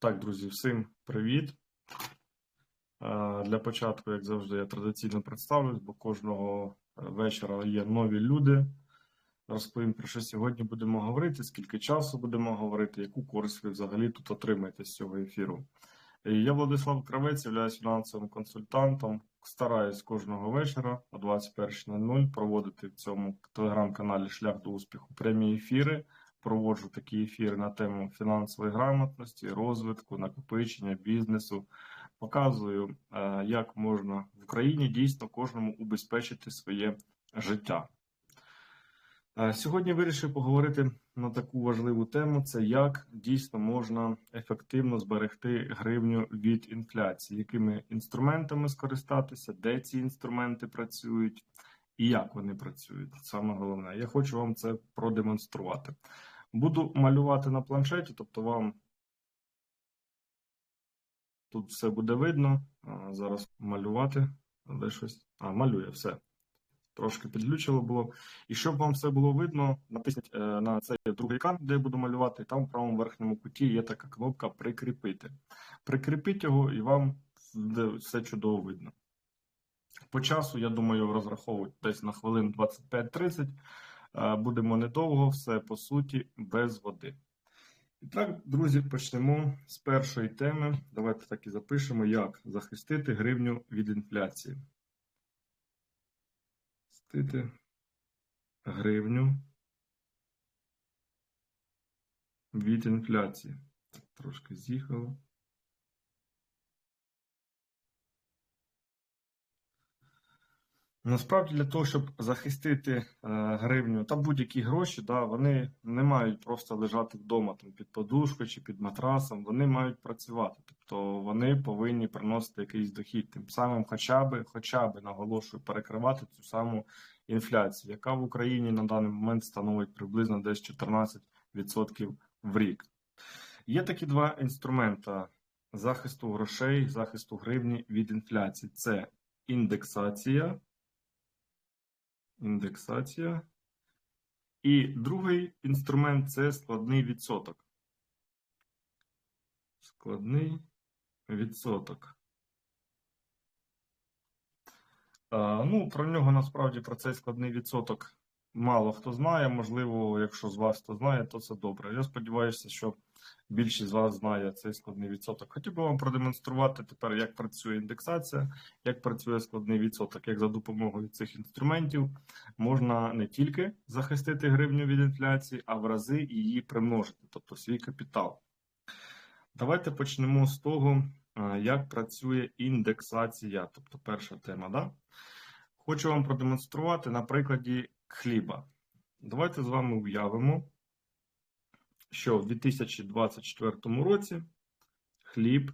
Так, друзі, всім привіт. Е, Для початку, як завжди, я традиційно представлюсь, бо кожного вечора є нові люди. Розповім, про що сьогодні будемо говорити, скільки часу будемо говорити, яку користь ви взагалі тут отримаєте з цього ефіру. Е, Я Владислав Кравець, являюсь фінансовим консультантом. Стараюсь кожного вечора о 21.00 проводити в цьому телеграм-каналі Шлях до успіху прямі ефіри проводжу такі ефіри на тему фінансової грамотності, розвитку, накопичення бізнесу. Показую, е, як можна в Україні дійсно кожному убезпечити своє життя. Е, Сьогодні вирішив поговорити на таку важливу тему: це як дійсно можна ефективно зберегти гривню від інфляції, якими інструментами скористатися, де ці інструменти працюють і як вони працюють. Саме головне, я хочу вам це продемонструвати. Буду малювати на планшеті, тобто вам тут все буде видно. Зараз малювати, де щось. А, малює все. Трошки підключило було. І щоб вам все було видно, натисніть е, на цей другий екран, де я буду малювати, і там в правому верхньому куті є така кнопка Прикріпити. Прикріпіть його, і вам все чудово видно. По часу, я думаю, розраховують десь на хвилин 25-30. Е, Будемо недовго, все по суті, без води. І так, друзі, почнемо з першої теми. Давайте так і запишемо, як захистити гривню від інфляції. Захистити гривню від інфляції. Трошки з'їхало. Насправді для того, щоб захистити е, гривню та будь-які гроші, да, вони не мають просто лежати вдома там, під подушкою чи під матрасом, вони мають працювати. Тобто вони повинні приносити якийсь дохід, тим самим хоча б, хоча б, наголошую, перекривати цю саму інфляцію, яка в Україні на даний момент становить приблизно десь 14% в рік. Є такі два інструмента захисту грошей, захисту гривні від інфляції: це індексація індексація. І другий інструмент це складний відсоток. Складний відсоток. Ну, про нього насправді про цей складний відсоток мало хто знає. Можливо, якщо з вас хто знає, то це добре. Я сподіваюся, що більшість з вас знає цей складний відсоток. Хотів би вам продемонструвати тепер, як працює індексація, як працює складний відсоток, як за допомогою цих інструментів можна не тільки захистити гривню від інфляції, а в рази її примножити, тобто свій капітал. Давайте почнемо з того, як працює індексація, тобто перша тема. Да? Хочу вам продемонструвати на прикладі хліба. Давайте з вами уявимо, що в 2024 році хліб,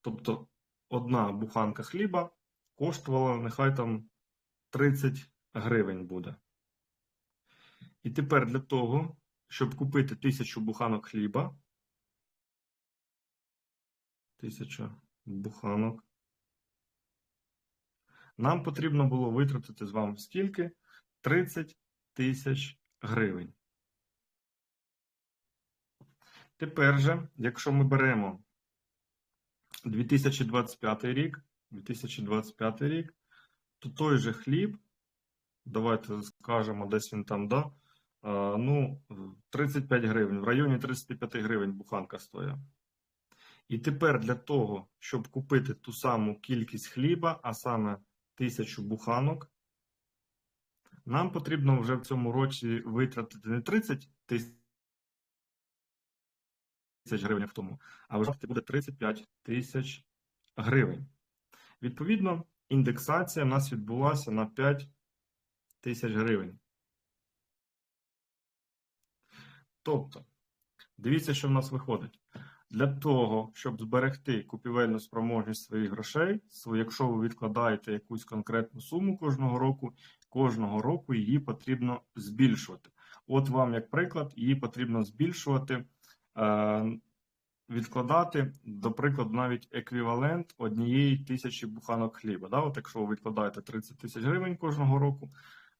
тобто одна буханка хліба, коштувала нехай там 30 гривень буде. І тепер для того, щоб купити тисячу буханок хліба, тисяча буханок, нам потрібно було витратити з вами скільки? 30 тисяч гривень. Тепер же, якщо ми беремо 2025 рік, 2025 рік, то той же хліб, давайте скажемо, десь він там, да, ну, 35 гривень, в районі 35 гривень буханка стоїть. І тепер для того, щоб купити ту саму кількість хліба, а саме тисячу буханок, нам потрібно вже в цьому році витратити не 30 тисяч гривень в тому, а вже буде 35 тисяч гривень. Відповідно, індексація в нас відбулася на 5 тисяч гривень. Тобто, дивіться, що в нас виходить. Для того, щоб зберегти купівельну спроможність своїх грошей, якщо ви відкладаєте якусь конкретну суму кожного року, кожного року її потрібно збільшувати. От вам, як приклад, її потрібно збільшувати, відкладати, до прикладу, навіть еквівалент однієї тисячі буханок хліба. Да? От Якщо ви відкладаєте 30 тисяч гривень кожного року,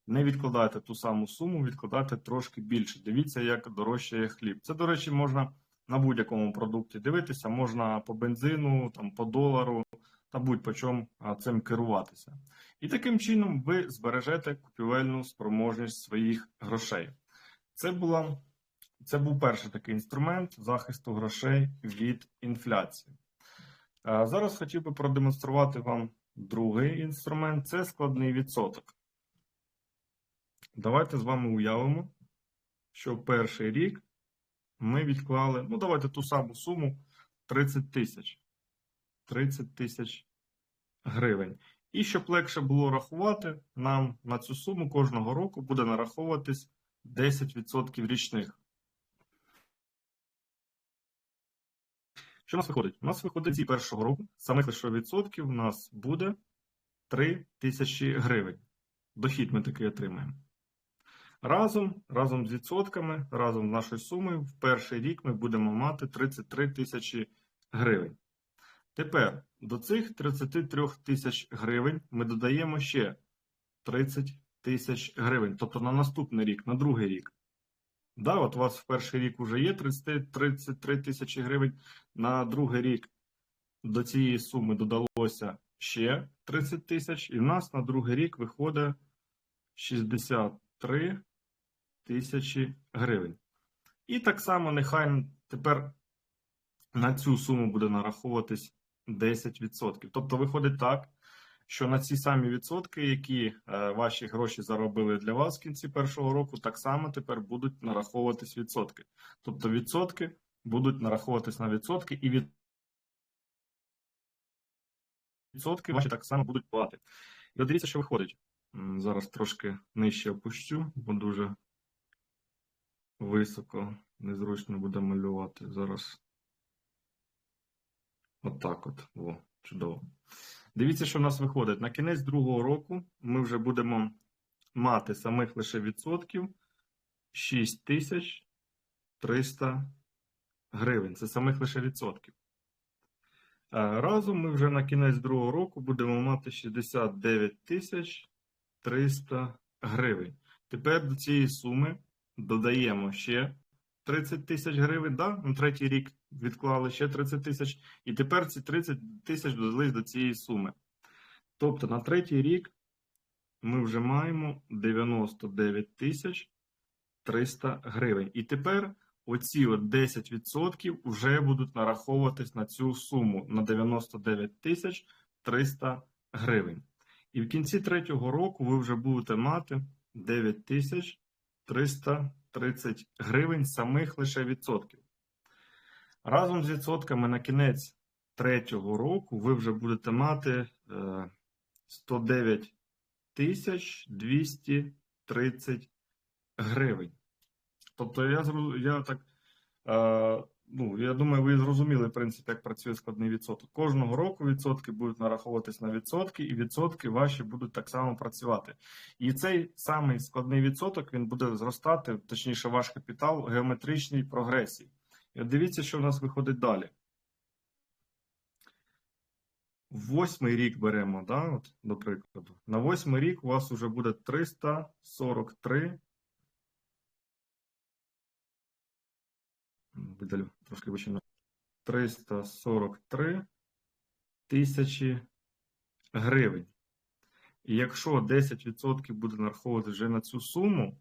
не відкладайте ту саму суму, відкладайте трошки більше. Дивіться, як дорожчає хліб. Це, до речі, можна на будь-якому продукті дивитися, можна по бензину, там, по долару та будь-по чому цим керуватися. І таким чином ви збережете купівельну спроможність своїх грошей. Це, була, це був перший такий інструмент захисту грошей від інфляції. Зараз хотів би продемонструвати вам другий інструмент це складний відсоток. Давайте з вами уявимо, що перший рік ми відклали, ну давайте ту саму суму 30 тисяч. 30 тисяч гривень. І щоб легше було рахувати, нам на цю суму кожного року буде нараховуватись 10% річних. Що у нас виходить? У нас виходить зі першого року, самих лише відсотків у нас буде 3 тисячі гривень. Дохід ми такий отримаємо. Разом, разом з відсотками, разом з нашою сумою, в перший рік ми будемо мати 33 тисячі гривень. Тепер до цих 33 тисяч гривень ми додаємо ще 30 тисяч гривень. Тобто на наступний рік, на другий рік. Да, от у вас в перший рік вже є 30, 33 тисячі гривень. На другий рік до цієї суми додалося ще 30 тисяч, і в нас на другий рік виходить 63 тисячі гривень. І так само нехай тепер на цю суму буде нараховуватись 10%. Тобто виходить так, що на ці самі відсотки, які е, ваші гроші заробили для вас в кінці першого року, так само тепер будуть нараховуватись відсотки. Тобто відсотки будуть нараховуватись на відсотки, і від відсотки ваші так само будуть плати. І от дивіться, що виходить. Зараз трошки нижче опущу, бо дуже високо, незручно буде малювати. Зараз. Отак от, О, чудово. Дивіться, що в нас виходить. На кінець другого року ми вже будемо мати самих лише відсотків 6300 гривень. Це самих лише відсотків. Разом ми вже на кінець другого року будемо мати 69 тисяч 300 гривень. Тепер до цієї суми додаємо ще 30 тисяч гривень. Да? На третій рік відклали ще 30 тисяч. І тепер ці 30 тисяч додались до цієї суми. Тобто на третій рік ми вже маємо 99 тисяч 300 гривень. І тепер оці от 10% вже будуть нараховуватись на цю суму на 99 тисяч 300 гривень. І в кінці третього року ви вже будете мати 9 тисяч 330 гривень самих лише відсотків. Разом з відсотками на кінець третього року ви вже будете мати е, 109 тисяч 230 гривень. Тобто, я, я так, е, ну, я думаю, ви зрозуміли, в принципі, як працює складний відсоток. Кожного року відсотки будуть нараховуватись на відсотки, і відсотки ваші будуть так само працювати. І цей самий складний відсоток він буде зростати, точніше, ваш капітал в геометричній прогресії. І от дивіться, що в нас виходить далі. Восьмий рік беремо, да, от, до прикладу. На восьмий рік у вас вже буде 343. Видалю трошки вище. 343 тисячі гривень. І якщо 10% буде нараховувати вже на цю суму,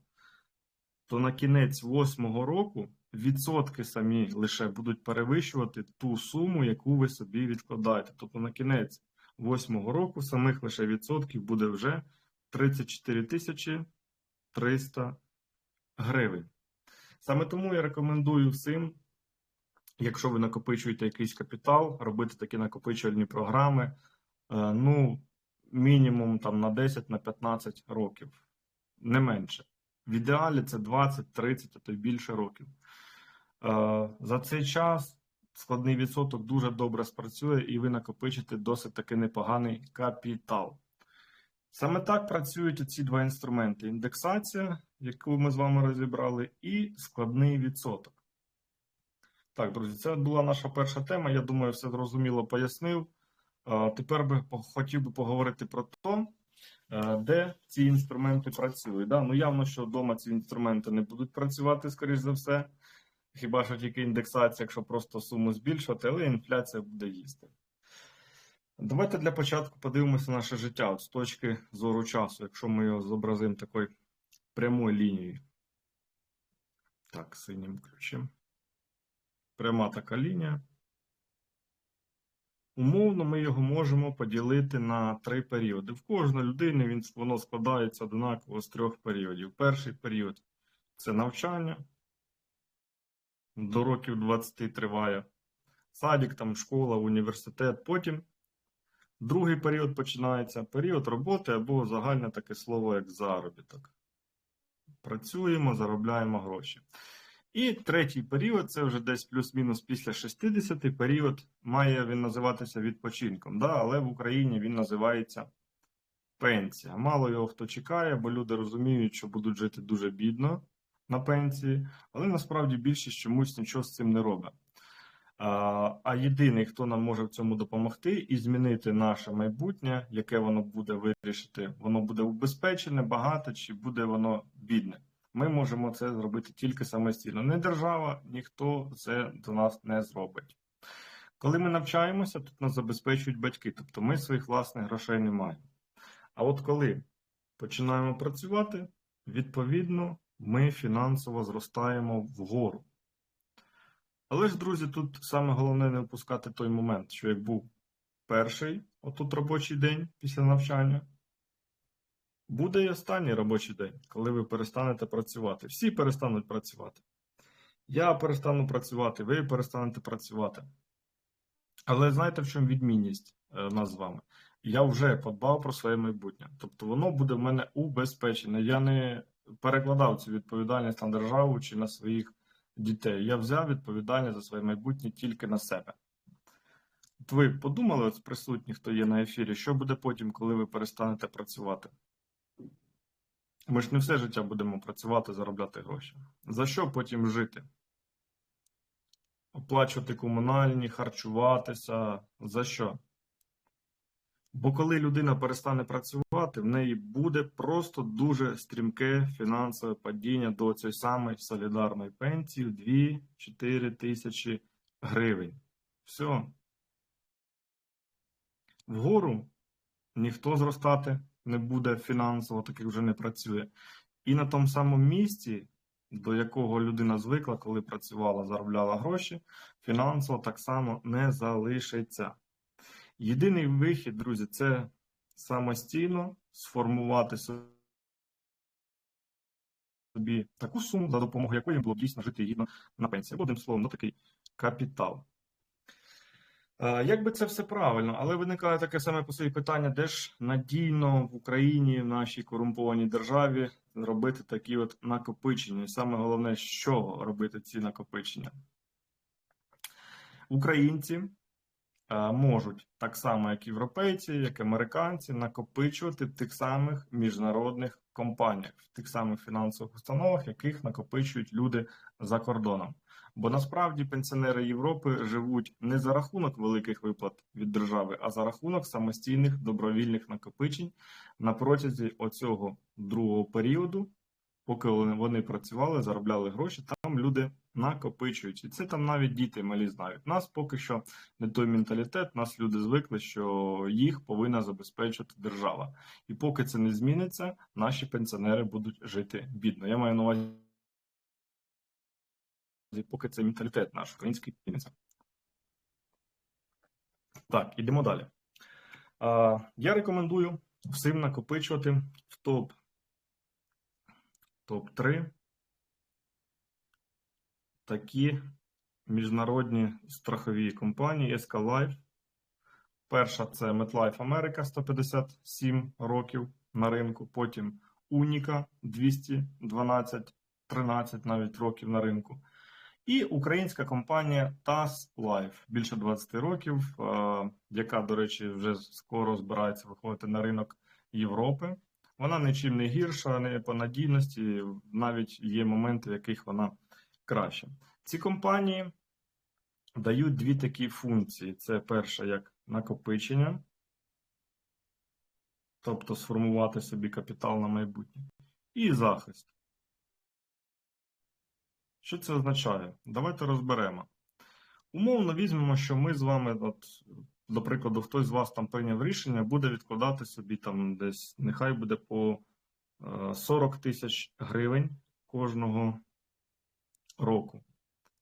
то на кінець восьмого року відсотки самі лише будуть перевищувати ту суму, яку ви собі відкладаєте. Тобто на кінець восьмого року самих лише відсотків буде вже 34 тисячі 300 гривень. Саме тому я рекомендую всім, якщо ви накопичуєте якийсь капітал, робити такі накопичувальні програми, е, ну, мінімум там на 10 на 15 років, не менше. В ідеалі це 20, 30, а то й більше років. Е, За цей час складний відсоток дуже добре спрацює, і ви накопичите досить таки непоганий капітал. Саме так працюють ці два інструменти: індексація, яку ми з вами розібрали, і складний відсоток. Так, друзі, це була наша перша тема. Я думаю, все зрозуміло пояснив. Тепер би хотів би поговорити про те, е, де ці інструменти працюють. Ну, явно, що вдома ці інструменти не будуть працювати, скоріш за все. Хіба що тільки індексація, якщо просто суму збільшувати, але інфляція буде їсти. Давайте для початку подивимося наше життя от з точки зору часу, якщо ми його зобразимо такою прямою лінією. Так, синім включимо. Пряма така лінія. Умовно, ми його можемо поділити на три періоди. В кожної людини він, воно складається однаково з трьох періодів. Перший період це навчання. До років 20 триває. Садик, там, школа, університет. Потім другий період починається період роботи або загальне таке слово, як заробіток. Працюємо, заробляємо гроші. І третій період це вже десь плюс-мінус після 60 період має він називатися відпочинком. Да? Але в Україні він називається пенсія. Мало його хто чекає, бо люди розуміють, що будуть жити дуже бідно на пенсії, але насправді більшість чомусь нічого з цим не робить. А, єдиний, хто нам може в цьому допомогти і змінити наше майбутнє, яке воно буде вирішити, воно буде убезпечене, багате чи буде воно бідне. Ми можемо це зробити тільки самостійно. Не держава, ніхто це до нас не зробить. Коли ми навчаємося, тут нас забезпечують батьки, тобто ми своїх власних грошей не маємо. А от коли починаємо працювати, відповідно, ми фінансово зростаємо вгору. Але ж, друзі, тут саме головне не впускати той момент, що як був перший отут робочий день після навчання, буде і останній робочий день, коли ви перестанете працювати. Всі перестануть працювати. Я перестану працювати, ви перестанете працювати. Але знаєте, в чому відмінність е, нас з вами? Я вже подбав про своє майбутнє. Тобто воно буде в мене убезпечене. Я не перекладав цю відповідальність на державу чи на своїх дітей. Я взяв відповідальність за своє майбутнє тільки на себе. От ви подумали, от присутні, хто є на ефірі, що буде потім, коли ви перестанете працювати? Ми ж не все життя будемо працювати, заробляти гроші. За що потім жити? Оплачувати комунальні, харчуватися. За що? Бо коли людина перестане працювати, в неї буде просто дуже стрімке фінансове падіння до цієї самої солідарної пенсії в 2-4 тисячі гривень. Все. Вгору ніхто зростати не буде фінансово, так як вже не працює. І на тому самому місці, до якого людина звикла, коли працювала, заробляла гроші, фінансово так само не залишиться. Єдиний вихід, друзі, це самостійно сформувати собі таку суму, за допомогою якої було б дійсно жити гідно на пенсії. Одним словом, ну, такий капітал. Е, Як би це все правильно, але виникає таке саме по собі питання, де ж надійно в Україні, в нашій корумпованій державі, робити такі от накопичення. І саме головне, чого робити ці накопичення. Українці можуть так само, як європейці, як американці, накопичувати в тих самих міжнародних компаніях, в тих самих фінансових установах, яких накопичують люди за кордоном. Бо насправді пенсіонери Європи живуть не за рахунок великих виплат від держави, а за рахунок самостійних добровільних накопичень на протязі оцього другого періоду, поки вони працювали, заробляли гроші, там люди накопичують. І це там навіть діти малі знають. Нас поки що не той менталітет, нас люди звикли, що їх повинна забезпечувати держава. І поки це не зміниться, наші пенсіонери будуть жити бідно. Я маю на увазі поки це менталітет наш український зміниться. Так, ідемо далі. Я рекомендую всім накопичувати в топ топ-3 такі міжнародні страхові компанії SK Life. Перша це MetLife America 157 років на ринку. Потім Unica 212, 13 навіть років на ринку. І українська компанія TAS Life більше 20 років, е, яка, до речі, вже скоро збирається виходити на ринок Європи. Вона нічим не гірша, не по надійності, навіть є моменти, в яких вона краще. Ці компанії дають дві такі функції: це перша як накопичення, тобто сформувати собі капітал на майбутнє, і захист. Що це означає? Давайте розберемо. Умовно візьмемо, що ми з вами, от, до прикладу, хтось з вас там прийняв рішення, буде відкладати собі там десь, нехай буде по е, 40 тисяч гривень кожного року.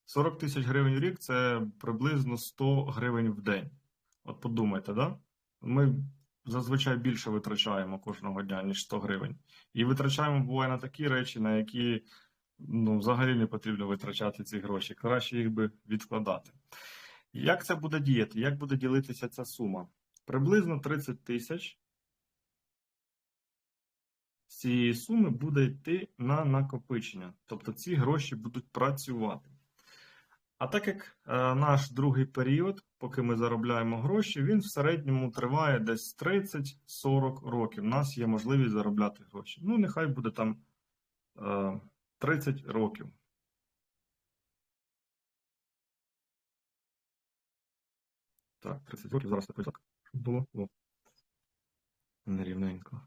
40 тисяч гривень в рік це приблизно 100 гривень в день. От подумайте, да? Ми зазвичай більше витрачаємо кожного дня, ніж 100 гривень. І витрачаємо буває на такі речі, на які ну, взагалі не потрібно витрачати ці гроші. Краще їх би відкладати. Як це буде діяти? Як буде ділитися ця сума? Приблизно 30 тисяч цієї суми буде йти на накопичення. Тобто ці гроші будуть працювати. А так як е, наш другий період, поки ми заробляємо гроші, він в середньому триває десь 30-40 років. У нас є можливість заробляти гроші. Ну, нехай буде там е, 30 років. Так, 30 років зараз так. Було. О. Нерівненько.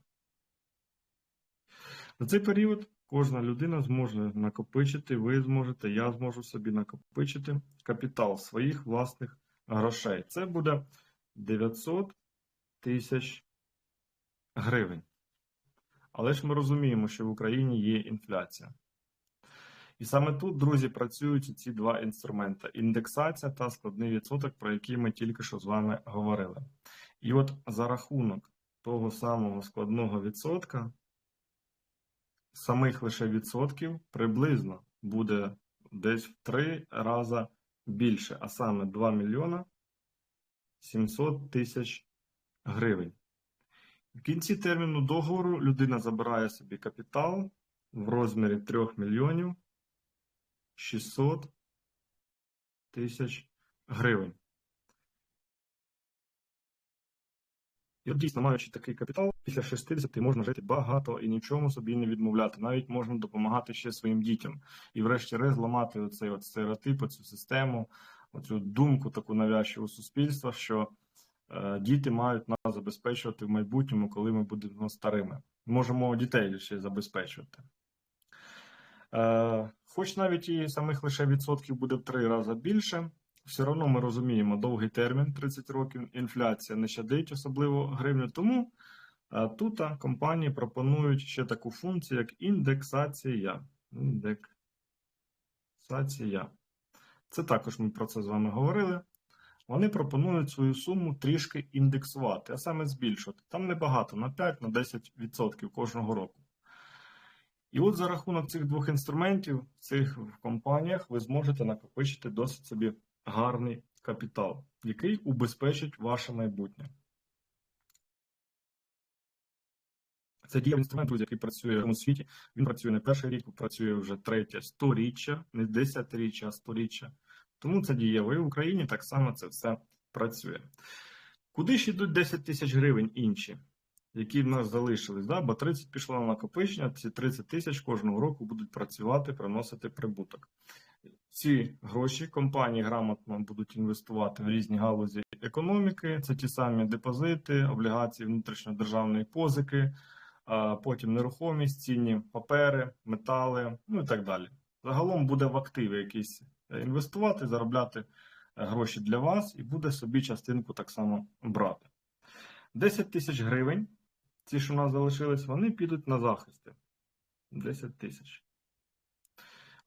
За цей період кожна людина зможе накопичити, ви зможете, я зможу собі накопичити капітал своїх власних грошей. Це буде 900 тисяч гривень. Але ж ми розуміємо, що в Україні є інфляція. І саме тут, друзі, працюють ці два інструменти: індексація та складний відсоток, про який ми тільки що з вами говорили. І от за рахунок того самого складного відсотка, самих лише відсотків приблизно буде десь в три рази більше, а саме 2 мільйона 700 тисяч гривень. В кінці терміну договору людина забирає собі капітал в розмірі 3 мільйонів 600 тисяч гривень. І от дійсно, маючи такий капітал, після 60 можна жити багато і нічому собі не відмовляти. Навіть можна допомагати ще своїм дітям. І, врешті-решт, зламати оцей от стереотип, цю систему, оцю думку таку навязчиву суспільства, що е, діти мають нас забезпечувати в майбутньому, коли ми будемо старими. Можемо дітей ще забезпечувати. Е, хоч навіть і самих лише відсотків буде в три рази більше, все одно ми розуміємо довгий термін 30 років, інфляція не щадить, особливо гривню. Тому тут компанії пропонують ще таку функцію, як індексація. Індексація. Це також ми про це з вами говорили. Вони пропонують свою суму трішки індексувати, а саме збільшувати. Там небагато, на 5-10% кожного року. І от за рахунок цих двох інструментів в цих компаніях ви зможете накопичити досить собі гарний капітал, який убезпечить ваше майбутнє. Це дієвий інструмент, друзі, який працює в світі. Він працює не перший рік, працює вже третє сторіччя, не десятиріччя, а сторіччя. Тому це дієво. І в Україні так само це все працює. Куди ж йдуть 10 тисяч гривень інші? які в нас залишились, да? бо 30 пішло на накопичення, ці 30 тисяч кожного року будуть працювати, приносити прибуток. Ці гроші компанії грамотно будуть інвестувати в різні галузі економіки. Це ті самі депозити, облігації внутрішньодержавної позики, потім нерухомість, цінні папери, метали, ну і так далі. Загалом буде в активи якісь інвестувати, заробляти гроші для вас і буде собі частинку так само брати. 10 тисяч гривень ці, що в нас залишились, вони підуть на захисти. 10 тисяч.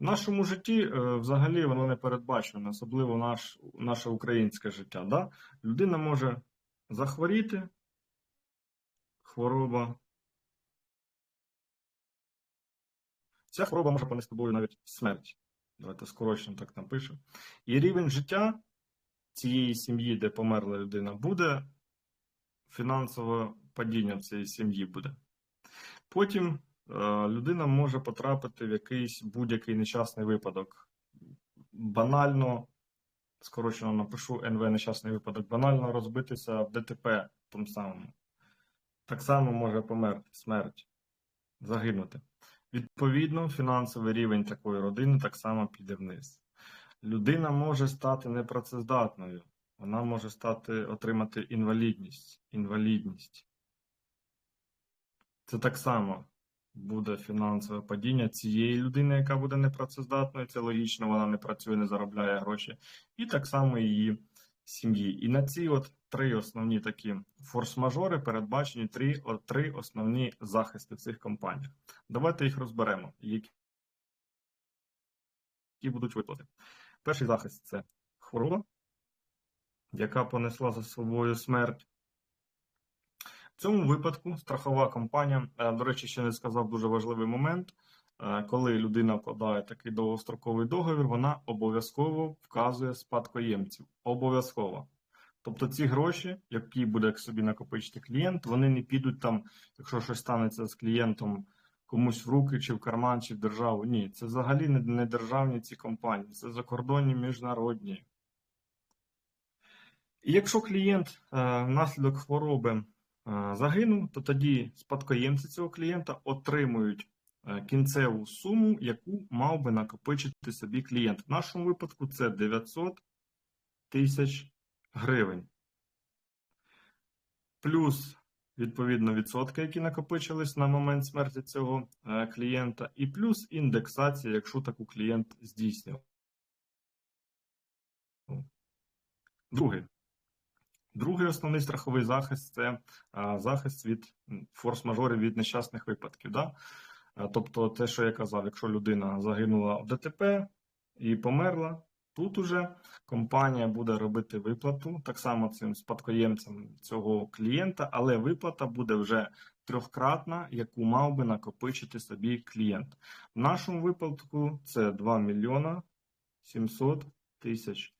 В нашому житті е, взагалі воно не передбачено, особливо наш, наше українське життя. Да? Людина може захворіти, хвороба. Ця хвороба може понести тобою навіть смерть. Давайте скорочено так напишемо. І рівень життя цієї сім'ї, де померла людина, буде фінансово падіння в цій сім'ї буде. Потім людина може потрапити в якийсь будь-який нещасний випадок. Банально, скорочено напишу НВ нещасний випадок, банально розбитися в ДТП тому самому. Так само може померти, смерть, загинути. Відповідно, фінансовий рівень такої родини так само піде вниз. Людина може стати непрацездатною, вона може стати, отримати інвалідність. інвалідність. Це так само буде фінансове падіння цієї людини, яка буде непрацездатною. Це логічно, вона не працює, не заробляє гроші, і так само її сім'ї. І на ці от три основні такі форс-мажори передбачені три, от три основні захисти в цих компаніях. Давайте їх розберемо, які які будуть виплати. Перший захист це хвороба, яка понесла за собою смерть. В цьому випадку страхова компанія, е, до речі, ще не сказав дуже важливий момент. е, Коли людина вкладає такий довгостроковий договір, вона обов'язково вказує спадкоємців. Обов'язково. Тобто ці гроші, які буде собі накопичити клієнт, вони не підуть там, якщо щось станеться з клієнтом комусь в руки, чи в карман, чи в державу. Ні, це взагалі не, державні ці компанії, це закордонні міжнародні. І якщо клієнт е, внаслідок хвороби загинув, то тоді спадкоємці цього клієнта отримують е, кінцеву суму, яку мав би накопичити собі клієнт. В нашому випадку це 900 тисяч гривень. Плюс, відповідно, відсотки, які накопичились на момент смерті цього е, клієнта, і плюс індексація, якщо таку клієнт здійснював. Другий. Другий основний страховий захист це захист від форс-мажорів від нещасних випадків. Да? Тобто, те, що я казав, якщо людина загинула в ДТП і померла, тут уже компанія буде робити виплату так само цим спадкоємцям цього клієнта, але виплата буде вже трьохкратна, яку мав би накопичити собі клієнт. В нашому випадку це 2 мільйона 700 тисяч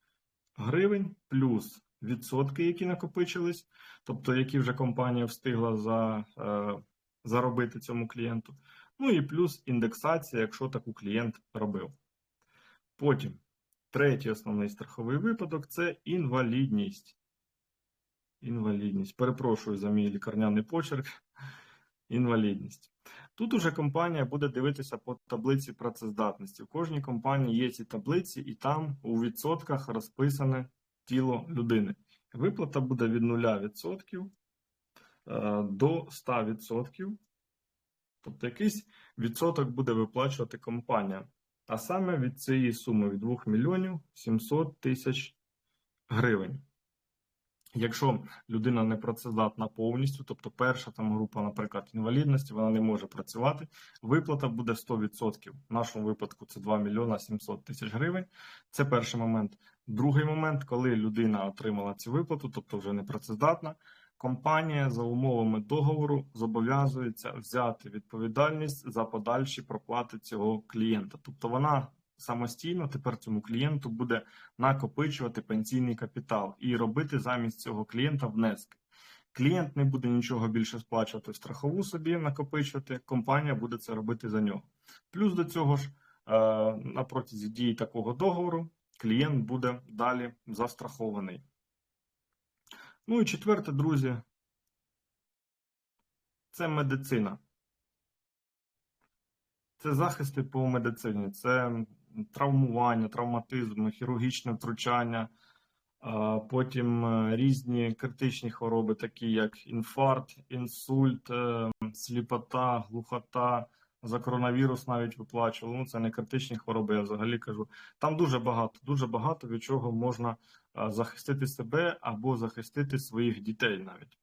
гривень плюс відсотки, які накопичились, тобто які вже компанія встигла за, е, заробити цьому клієнту. Ну і плюс індексація, якщо таку клієнт робив. Потім третій основний страховий випадок це інвалідність. Інвалідність. Перепрошую за мій лікарняний почерк. Інвалідність. Тут уже компанія буде дивитися по таблиці працездатності. У кожній компанії є ці таблиці, і там у відсотках розписане тіло людини. Виплата буде від 0% е, до 100%. Тобто якийсь відсоток буде виплачувати компанія. А саме від цієї суми від 2 мільйонів 700 тисяч гривень. Якщо людина не працездатна повністю, тобто перша там група, наприклад, інвалідності, вона не може працювати, виплата буде 100%. В нашому випадку це 2 мільйона 700 тисяч гривень. Це перший момент. Другий момент, коли людина отримала цю виплату, тобто вже не працездатна, компанія за умовами договору зобов'язується взяти відповідальність за подальші проплати цього клієнта. Тобто вона самостійно тепер цьому клієнту буде накопичувати пенсійний капітал і робити замість цього клієнта внески. Клієнт не буде нічого більше сплачувати в страхову собі, накопичувати, компанія буде це робити за нього. Плюс до цього ж, е, на протязі дії такого договору, клієнт буде далі застрахований. Ну і четверте, друзі, це медицина. Це захисти по медицині, це травмування, травматизм, хірургічне втручання, потім е, різні критичні хвороби, такі як інфаркт, інсульт, е, сліпота, глухота. За коронавірус навіть виплачували. Ну, це не критичні хвороби, я взагалі кажу. Там дуже багато, дуже багато від чого можна захистити себе або захистити своїх дітей навіть.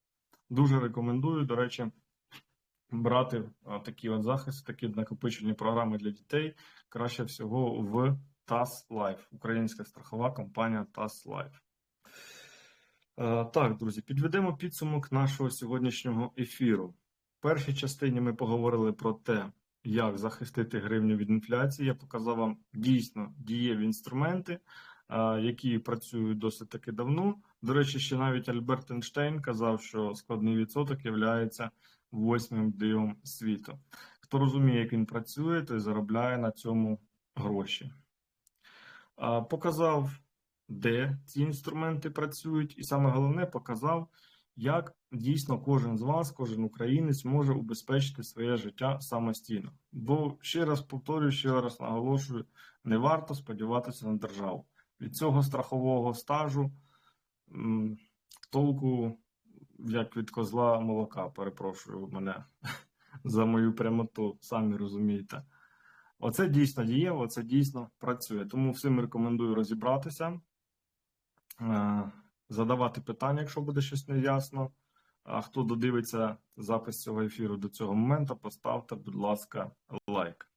Дуже рекомендую, до речі, брати такі от захисти, такі накопичені програми для дітей. Краще всього в TAS Life, українська страхова компанія TAS Life. Е, Так, друзі, підведемо підсумок нашого сьогоднішнього ефіру. В першій частині ми поговорили про те, як захистити гривню від інфляції. Я показав вам дійсно дієві інструменти, які працюють досить таки давно. До речі, ще навіть Альберт Ейнштейн казав, що складний відсоток є восьмим дивом світу. Хто розуміє, як він працює, той заробляє на цьому гроші. Показав де ці інструменти працюють, і саме головне показав, як дійсно кожен з вас, кожен українець може убезпечити своє життя самостійно. Бо ще раз повторюю, ще раз наголошую, не варто сподіватися на державу. Від цього страхового стажу толку, як від козла молока, перепрошую, мене за мою прямоту, самі розумієте. Оце дійсно дієво, це дійсно працює. Тому всім рекомендую розібратися, е, задавати питання, якщо буде щось неясно. А хто додивиться запис цього ефіру до цього моменту, поставте, будь ласка, лайк.